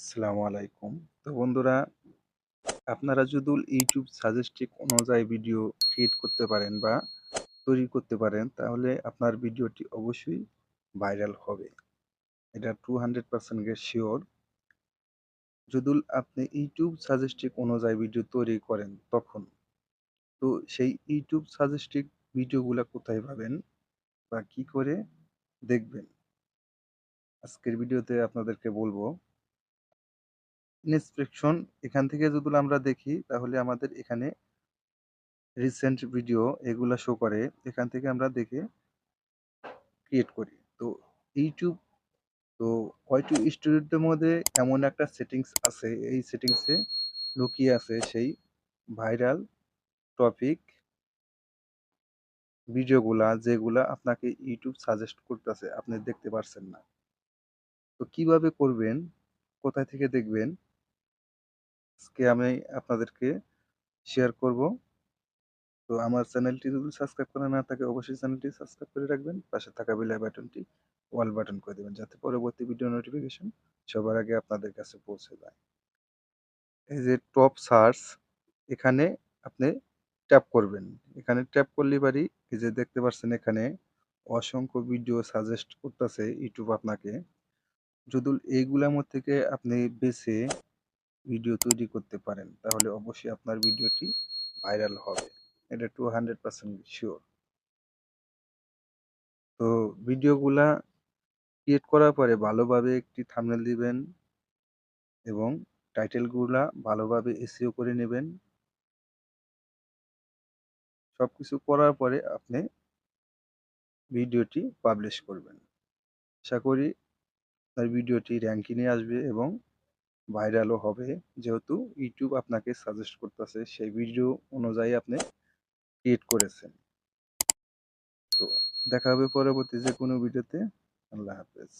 আসসালামু আলাইকুম। তো বন্ধুরা, আপনারা যদি ইউটিউব সাজেস্টিক অনুযায়ী ভিডিও ক্রিয়েট করতে পারেন বা তৈরি করতে পারেন, তাহলে আপনার ভিডিওটি অবশ্যই ভাইরাল হবে। এটা টু হান্ড্রেড পার্সেন্ট শিওর যদি আপনি ইউটিউব সাজেস্টিক অনুযায়ী ভিডিও তৈরি করেন তখন, তো সেই ইউটিউব সাজেস্টিক ভিডিওগুলো কোথায় পাবেন বা কি করে দেখবেন? আজকের ভিডিওতে আপনাদেরকে বলব ইনস্পেকশন এখান থেকে যদি আমরা দেখি, তাহলে আমাদের এখানে রিসেন্ট ভিডিও এগুলা শো করে। এখান থেকে আমরা দেখে ক্রিয়েট করি। তো ইউটিউব তো ওয়াইটু স্টুডিওর মধ্যে এমন একটা সেটিংস আছে? এই সেটিংসে লুকিয়ে আছে সেই ভাইরাল টপিক ভিডিওগুলা যেগুলা আপনাকে ইউটিউব সাজেস্ট করতেছে। আপনি দেখতে পারছেন না। তো কীভাবে করবেন? কোথায় থেকে দেখবেন? আজকে আমি আপনাদেরকে শেয়ার করব। তো আমার চ্যানেলটি যদি সাবস্ক্রাইব করা না থাকে, অবশ্যই চ্যানেলটি সাবস্ক্রাইব করে রাখবেন। পাশে থাকা বেল বাটনটি ওয়াল বাটন করে দেবেন, যাতে পরবর্তী ভিডিও নোটিফিকেশন সবার আগে আপনাদের কাছে পৌঁছে যায়। এই যে টপ সার্চ এখানে আপনি ট্যাপ করবেন। এখানে ট্যাপ করলে পারি, এই যে দেখতে পাচ্ছেন এখানে অসংখ্য ভিডিও সাজেস্ট করতেছে ইউটিউব আপনাকে। যদি এইগুলার মধ্যে থেকে আপনি বেছে ভিডিও তৈরি করতে পারেন, তাহলে অবশ্যই আপনার ভিডিওটি ভাইরাল হবে। এটা টু হান্ড্রেড পার্সেন্ট শিওর তো ভিডিওগুলা ক্রিয়েট করার পরে ভালোভাবে একটি থামনেল দিবেন এবং টাইটেলগুলা ভালোভাবে এসিও করে নেবেন। সব কিছু করার পরে আপনি ভিডিওটি পাবলিশ করবেন। আশা করি আপনার ভিডিওটি র্যাঙ্কিংয়ে আসবে এবং ভাইরালও হবে। যেহেতু ইউটিউব আপনাকে সাজেস্ট করতেছে, সেই ভিডিও অনুযায়ী আপনি ক্রিয়েট করেছেন। তো দেখা হবে পরবর্তী যে কোনো ভিডিওতে আল্লাহ হাফেজ।